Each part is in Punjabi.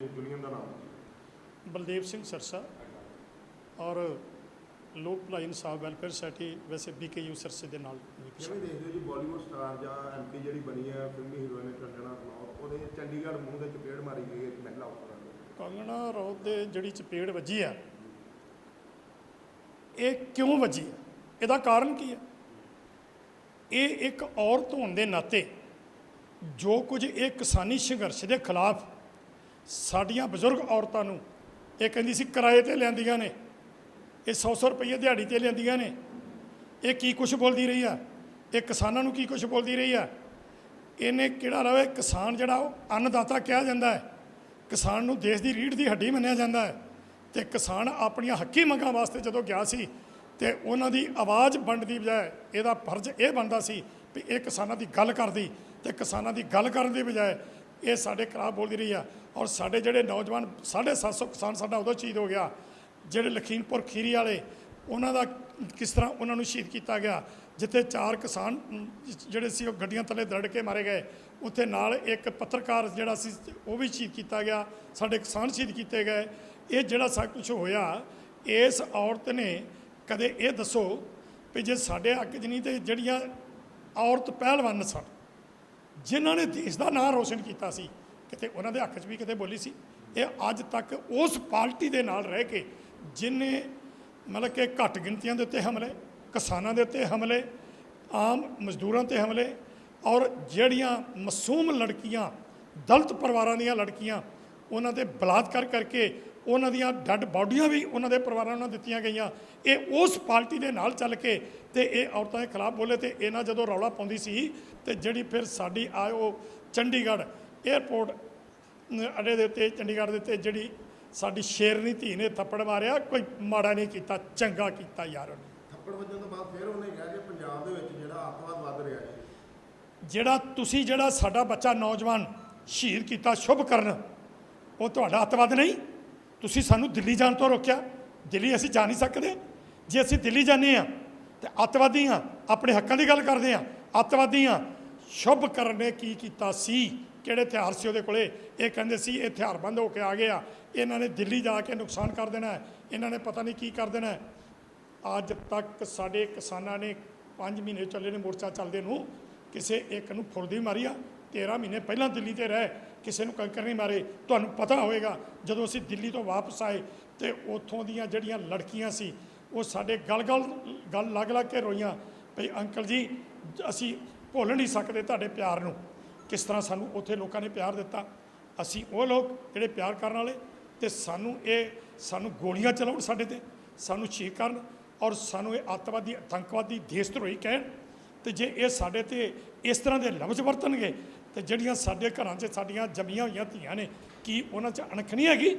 ਯੂਨੀਅਨ ਦਾ ਨਾਮ? ਬਲਦੇਵ ਸਿੰਘ ਸਰਸਾ ਔਰ ਲੋਕ ਭਲਾਈ ਇਨਸਾਫ ਵੈਲਫੇਅਰ ਸੋਸਾਇਟੀ ਵੈਸੇ ਬੀਕੇਯੂ ਸਰਸੇ ਦੇ ਨਾਲ ਕਿਵੇਂ ਦੇਖਦੇ ਹੋ ਜੀ ਬਾਲੀਵੁੱਡ ਸਟਾਰ ਜਾਂ ਐਮਪੀ ਜਿਹੜੀ ਬਣੀ ਹੈ ਫਿਲਮੀ ਹੀਰੋਇਨ ਕੰਗਣਾ ਰਣੌਤ ਉਹਦੇ ਚੰਡੀਗੜ੍ਹ ਮੂੰਹ ਦੇ ਚਪੇੜ ਮਾਰੀ ਗਈ ਹੈ ਇੱਕ ਮਹਿਲਾ ਉੱਪਰ। ਕੰਗਣਾ ਰੌਤ ਦੇ ਜਿਹੜੀ ਚਪੇੜ ਵੱਜੀ ਆ ਇਹ ਕਿਉਂ ਵੱਜੀ ਇਹਦਾ ਕਾਰਨ ਕੀ ਆ ਇਹ ਇੱਕ ਔਰਤ ਹੋਣ ਦੇ ਨਾਤੇ ਜੋ ਕੁਝ ਇਹ ਕਿਸਾਨੀ ਸੰਘਰਸ਼ ਦੇ ਖਿਲਾਫ ਸਾਡੀਆਂ ਬਜ਼ੁਰਗ ਔਰਤਾਂ ਨੂੰ, ਇਹ ਕਹਿੰਦੀ ਸੀ ਕਿਰਾਏ ਤੇ ਲੈਂਦੀਆਂ ਨੇ, ਇਹ 100-100 ਰੁਪਏ ਦਿਹਾੜੀ ਤੇ ਲੈਂਦੀਆਂ ਨੇ। ਇਹ ਕੀ ਕੁਝ ਬੋਲਦੀ ਰਹੀ ਆ? ਇਹ ਕਿਸਾਨਾਂ ਨੂੰ ਕੀ ਕੁਝ ਬੋਲਦੀ ਰਹੀ ਆ? ਇਹਨੇ ਕਿਹੜਾ ਰਵੇ? ਕਿਸਾਨ ਜਿਹੜਾ ਉਹ ਅੰਨਦਾਤਾ ਕਿਹਾ ਜਾਂਦਾ ਹੈ। ਕਿਸਾਨ ਨੂੰ ਦੇਸ਼ ਦੀ ਰੀੜ੍ਹ ਦੀ ਹੱਡੀ ਮੰਨਿਆ ਜਾਂਦਾ ਹੈ। ਤੇ ਕਿਸਾਨ ਆਪਣੀਆਂ ਹੱਕੀ ਮੰਗਾਂ ਵਾਸਤੇ ਜਦੋਂ ਗਿਆ ਸੀ, ਤੇ ਉਹਨਾਂ ਦੀ ਆਵਾਜ਼ ਵੰਡ ਦੀ ਬਜਾਏ ਇਹਦਾ ਫਰਜ਼ ਇਹ ਬਣਦਾ ਸੀ ਵੀ ਇਹ ਕਿਸਾਨਾਂ ਦੀ ਗੱਲ ਕਰਦੀ, ਤੇ ਕਿਸਾਨਾਂ ਦੀ ਗੱਲ ਕਰਨ ਦੀ ਬਜਾਏ ਇਹ ਸਾਡੇ ਖਿਲਾਫ ਬੋਲਦੀ ਰਹੀ ਆ। ਔਰ ਸਾਡੇ ਜਿਹੜੇ ਨੌਜਵਾਨ 750 ਕਿਸਾਨ ਸਾਡਾ ਉਦੋਂ ਸ਼ਹੀਦ ਹੋ ਗਿਆ। ਜਿਹੜੇ ਲਖੀਮਪੁਰ ਖੀਰੀ ਵਾਲੇ, ਉਹਨਾਂ ਦਾ ਕਿਸ ਤਰ੍ਹਾਂ ਉਹਨਾਂ ਨੂੰ ਸ਼ਹੀਦ ਕੀਤਾ ਗਿਆ? ਜਿੱਥੇ ਚਾਰ ਕਿਸਾਨ ਜਿਹੜੇ ਸੀ ਉਹ ਗੱਡੀਆਂ ਥੱਲੇ ਦਰੜ ਕੇ ਮਾਰੇ ਗਏ। ਉੱਥੇ ਨਾਲ ਇੱਕ ਪੱਤਰਕਾਰ ਜਿਹੜਾ ਸੀ, ਉਹ ਵੀ ਸ਼ਹੀਦ ਕੀਤਾ ਗਿਆ। ਸਾਡੇ ਕਿਸਾਨ ਸ਼ਹੀਦ ਕੀਤੇ ਗਏ। ਇਹ ਜਿਹੜਾ ਸਭ ਕੁਝ ਹੋਇਆ, ਇਸ ਔਰਤ ਨੇ ਕਦੇ ਇਹ ਦੱਸੋ ਵੀ ਜੇ ਸਾਡੇ ਅੱਗ 'ਚ ਨਹੀਂ ਤੇ ਜਿਹੜੀਆਂ ਔਰਤ ਪਹਿਲਵਾਨ ਸਨ ਜਿਨ੍ਹਾਂ ਨੇ ਦੇਸ਼ ਦਾ ਨਾਂ ਰੋਸ਼ਨ ਕੀਤਾ ਸੀ, ਕਿਤੇ ਉਹਨਾਂ ਦੇ ਹੱਕ 'ਚ ਵੀ ਕਿਤੇ ਬੋਲੀ ਸੀ, ਇਹ ਅੱਜ ਤੱਕ ਉਸ ਪਾਰਟੀ ਦੇ ਨਾਲ ਰਹਿ ਕੇ ਜਿਨੇ ਮਤਲਬ ਕਿ ਘੱਟ ਗਿਣਤੀਆਂ ਦੇ ਉੱਤੇ ਹਮਲੇ, ਕਿਸਾਨਾਂ ਦੇ ਉੱਤੇ ਹਮਲੇ, ਆਮ ਮਜ਼ਦੂਰਾਂ ਤੇ ਹਮਲੇ, ਔਰ ਜਿਹੜੀਆਂ ਮਾਸੂਮ ਲੜਕੀਆਂ, ਦਲਤ ਪਰਿਵਾਰਾਂ ਦੀਆਂ ਲੜਕੀਆਂ, ਉਹਨਾਂ ਤੇ ਬਲਾਤਕਾਰ ਕਰਕੇ ਉਹਨਾਂ ਦੀਆਂ ਡੈੱਡ ਬਾਡੀਆਂ ਵੀ ਉਹਨਾਂ ਦੇ ਪਰਿਵਾਰਾਂ ਨੂੰ ਦਿੱਤੀਆਂ ਗਈਆਂ। ਇਹ ਉਸ ਪਾਰਟੀ ਦੇ ਨਾਲ ਚੱਲ ਕੇ ਤੇ ਇਹ ਔਰਤਾਂ ਦੇ ਖਿਲਾਫ ਬੋਲੇ ਤੇ ਇਹਨਾਂ ਜਦੋਂ ਰੌਲਾ ਪਾਉਂਦੀ ਸੀ ਤੇ ਜਿਹੜੀ ਫਿਰ ਸਾਡੀ ਆਇਓ ਚੰਡੀਗੜ੍ਹ 에ਅਰਪੋਰਟ ਅੱਡੇ ਦੇ ਉੱਤੇ ਚੰਡੀਗੜ੍ਹ ਦੇ ਉੱਤੇ ਜਿਹੜੀ ਸਾਡੀ ਸ਼ੇਰਨੀ ਧੀ ਨੇ ਥੱਪੜ ਮਾਰਿਆ ਕੋਈ ਮਾੜਾ ਨਹੀਂ ਕੀਤਾ ਚੰਗਾ ਕੀਤਾ ਯਾਰ ਉਹਨੇ। ਥੱਪੜ ਵੱਜਣ ਤੋਂ ਬਾਅਦ ਫਿਰ ਉਹਨੇ ਕਿਹਾ ਕਿ ਪੰਜਾਬ ਦੇ ਵਿੱਚ ਜਿਹੜਾ ਅੱਤਵਾਦ ਵੱਧ ਰਿਹਾ ਹੈ ਜਿਹੜਾ ਤੁਸੀਂ ਜਿਹੜਾ ਸਾਡਾ ਬੱਚਾ ਨੌਜਵਾਨ ਸ਼ਹੀਦ ਕੀਤਾ ਸ਼ੁਭ ਕਰਨ ਉਹ ਤੁਹਾਡਾ ਅੱਤਵਾਦ ਨਹੀਂ? ਤੁਸੀਂ ਸਾਨੂੰ ਦਿੱਲੀ ਜਾਣ ਤੋਂ ਰੋਕਿਆ? ਦਿੱਲੀ ਅਸੀਂ ਜਾ ਨਹੀਂ ਸਕਦੇ। ਜੇ ਅਸੀਂ ਦਿੱਲੀ ਜਾਂਦੇ ਆ ਤੇ ਅੱਤਵਾਦੀ ਆ ਆਪਣੇ ਹੱਕਾਂ ਦੀ ਗੱਲ ਕਰਦੇ ਆ ਅੱਤਵਾਦੀ ਆ ਸ਼ੁਭ ਕਰਨ ਨੇ ਕੀ ਕੀਤਾ ਸੀ? ਕਿਹੜੇ ਹਥਿਆਰ ਸੀ ਉਹਦੇ ਕੋਲੇ? ਇਹ ਕਹਿੰਦੇ ਸੀ, ਇਹ ਹਥਿਆਰਬੰਦ ਹੋ ਕੇ ਆ ਗਏ ਆ ਇਹਨਾਂ ਨੇ ਦਿੱਲੀ ਜਾ ਕੇ ਨੁਕਸਾਨ ਕਰ ਦੇਣਾ ਹੈ। ਇਹਨਾਂ ਨੇ ਪਤਾ ਨਹੀਂ ਕੀ ਕਰ ਦੇਣਾ ਹੈ। ਅੱਜ ਤੱਕ ਸਾਡੇ ਕਿਸਾਨਾਂ ਨੇ 5 ਮਹੀਨੇ ਚੱਲੇ ਨੇ ਮੋਰਚਾ ਚੱਲਦੇ ਨੂੰ। ਕਿਸੇ ਇੱਕ ਨੂੰ ਫੁਰਦੀ ਮਾਰੀ ਆ। 13 ਮਹੀਨੇ ਪਹਿਲਾਂ ਦਿੱਲੀ ਤੇ ਰਹੇ। ਕਿਸੇ ਨੂੰ ਕੰਕਰ ਨਹੀਂ ਮਾਰੇ, ਤੁਹਾਨੂੰ ਪਤਾ ਹੋਵੇਗਾ, ਜਦੋਂ ਅਸੀਂ ਦਿੱਲੀ ਤੋਂ ਵਾਪਸ ਆਏ ਤੇ ਉੱਥੋਂ ਦੀਆਂ ਜਿਹੜੀਆਂ ਲੜਕੀਆਂ ਸੀ, ਉਹ ਸਾਡੇ ਗਲ-ਗਲ, ਗੱਲ ਲੱਗ-ਲੱਗ ਕੇ ਰੋਈਆਂ, ਭਈ ਅੰਕਲ ਜੀ, ਅਸੀਂ ਭੁੱਲ ਨਹੀਂ ਸਕਦੇ ਤੁਹਾਡੇ ਪਿਆਰ ਨੂੰ। ਕਿਸ ਤਰ੍ਹਾਂ ਸਾਨੂੰ ਉੱਥੇ ਲੋਕਾਂ ਨੇ ਪਿਆਰ ਦਿੱਤਾ? ਅਸੀਂ ਉਹ ਲੋਕ ਜਿਹੜੇ ਪਿਆਰ ਕਰਨ ਵਾਲੇ ਤੇ ਸਾਨੂੰ ਇਹ, ਸਾਨੂੰ ਗੋਲੀਆਂ ਚਲਾਉਣ ਸਾਡੇ ਤੇ, ਸਾਨੂੰ ਸ਼ਹੀਦ ਕਰਨ ਔਰ ਸਾਨੂੰ ਇਹ ਅੱਤਵਾਦੀ, ਆਤੰਕਵਾਦੀ ਦੇਸ਼ ਧਰੋਹੀ ਕਹਿਣ ਤੇ ਜੇ ਇਹ ਸਾਡੇ ਤੇ ਇਸ ਤਰ੍ਹਾਂ ਦੇ ਲਫ਼ਜ਼ ਵਰਤਣਗੇ ਤੇ ਜਿਹੜੀਆਂ ਸਾਡੇ ਘਰਾਂ 'ਚ ਸਾਡੀਆਂ ਜੰਮੀਆਂ ਹੋਈਆਂ ਧੀਆਂ ਨੇ ਕੀ ਉਹਨਾਂ 'ਚ ਅਣਖ ਨਹੀਂ ਹੈਗੀ?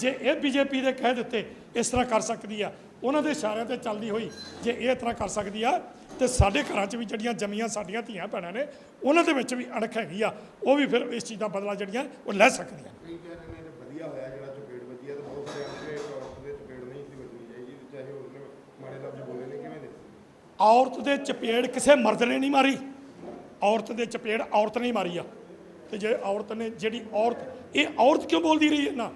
ਜੇ ਇਹ ਬੀਜੇਪੀ ਦੇ ਕਹਿ ਦਿੱਤੇ ਇਸ ਤਰ੍ਹਾਂ ਕਰ ਸਕਦੀ ਆ। ਉਹਨਾਂ ਦੇ ਇਸ਼ਾਰਿਆਂ ਤੇ ਚੱਲਦੀ ਹੋਈ ਜੇ ਇਹ ਤਰ੍ਹਾਂ ਕਰ ਸਕਦੀ ਆ ਤੇ ਸਾਡੇ ਘਰਾਂ 'ਚ ਵੀ ਜਿਹੜੀਆਂ ਜੰਮੀਆਂ ਸਾਡੀਆਂ ਧੀਆਂ ਭੈਣਾਂ ਨੇ ਉਹਨਾਂ ਦੇ ਵਿੱਚ ਵੀ ਅਣਖ ਹੈਗੀ ਆ। ਉਹ ਵੀ ਫਿਰ ਇਸ ਚੀਜ਼ ਦਾ ਬਦਲਾ ਜਿਹੜੀਆਂ ਉਹ ਲੈ ਸਕਦੀਆਂ। ਕਈ ਕਹਿ ਰਹੇ ਨੇ ਕਿ ਵਧੀਆ ਹੋਇਆ ਜਿਹੜਾ ਚਪੇੜ ਵੱਜੀ ਹੈ ਤੇ ਬਹੁਤ ਸਾਰੇ ਆਂਦੇ ਔਰਤ ਦੇ ਚਪੇੜ ਨਹੀਂ ਸੀ ਵੱਜਣੀ ਚਾਹੀਦੀ ਚਾਹੇ ਉਹਨੇ ਮਾੜੇ ਲਫ਼ਜ਼ ਬੋਲੇ ਨੇ ਕਿਵੇਂ ਦੇ? ਔਰਤ ਦੇ ਚਪੇੜ ਕਿਸੇ ਮਰਦ ਨੇ ਨਹੀਂ ਮਾਰੀ। ਔਰਤ ਦੇ ਚਪੇੜ ਔਰਤ ਨੇ ਹੀ ਮਾਰੀ ਆ। ਤੇ ਜੇ ਔਰਤ ਨੇ ਜਿਹੜੀ ਔਰਤ, ਇਹ ਔਰਤ ਕਿਉਂ ਬੋਲਦੀ ਰਹੀ ਹੈ ਨਾ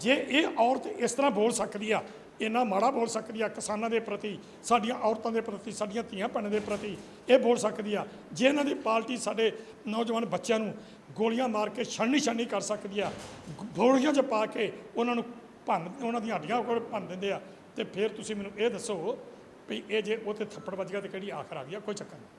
ਜੇ ਇਹ ਔਰਤ ਇਸ ਤਰ੍ਹਾਂ ਬੋਲ ਸਕਦੀ ਆ, ਇੰਨਾ ਮਾੜਾ ਬੋਲ ਸਕਦੀ ਆ, ਕਿਸਾਨਾਂ ਦੇ ਪ੍ਰਤੀ, ਸਾਡੀਆਂ ਔਰਤਾਂ ਦੇ ਪ੍ਰਤੀ, ਸਾਡੀਆਂ ਧੀਆਂ ਭੈਣਾਂ ਦੇ ਪ੍ਰਤੀ ਇਹ ਬੋਲ ਸਕਦੀ ਆ, ਜੇ ਇਹਨਾਂ ਦੀ ਪਾਰਟੀ ਸਾਡੇ ਨੌਜਵਾਨ ਬੱਚਿਆਂ ਨੂੰ ਗੋਲੀਆਂ ਮਾਰ ਕੇ ਛਣਨੀ ਛਣਨੀ ਕਰ ਸਕਦੀ ਆ, ਗੋਲੀਆਂ 'ਚ ਪਾ ਕੇ ਉਹਨਾਂ ਨੂੰ ਭੰਨ, ਉਹਨਾਂ ਦੀਆਂ ਹੱਡੀਆਂ ਕੋਲ ਭੰਨ ਦਿੰਦੇ ਆ, ਤੇ ਫਿਰ ਤੁਸੀਂ ਮੈਨੂੰ ਇਹ ਦੱਸੋ ਵੀ ਇਹ ਜੇ ਉਹ ਤੇ ਥੱਪੜ ਵੱਜ ਗਿਆ ਤੇ ਕਿਹੜੀ ਆਖਰ ਆ ਗਈ ਆ? ਕੋਈ ਚੱਕਰ ਨਹੀਂ।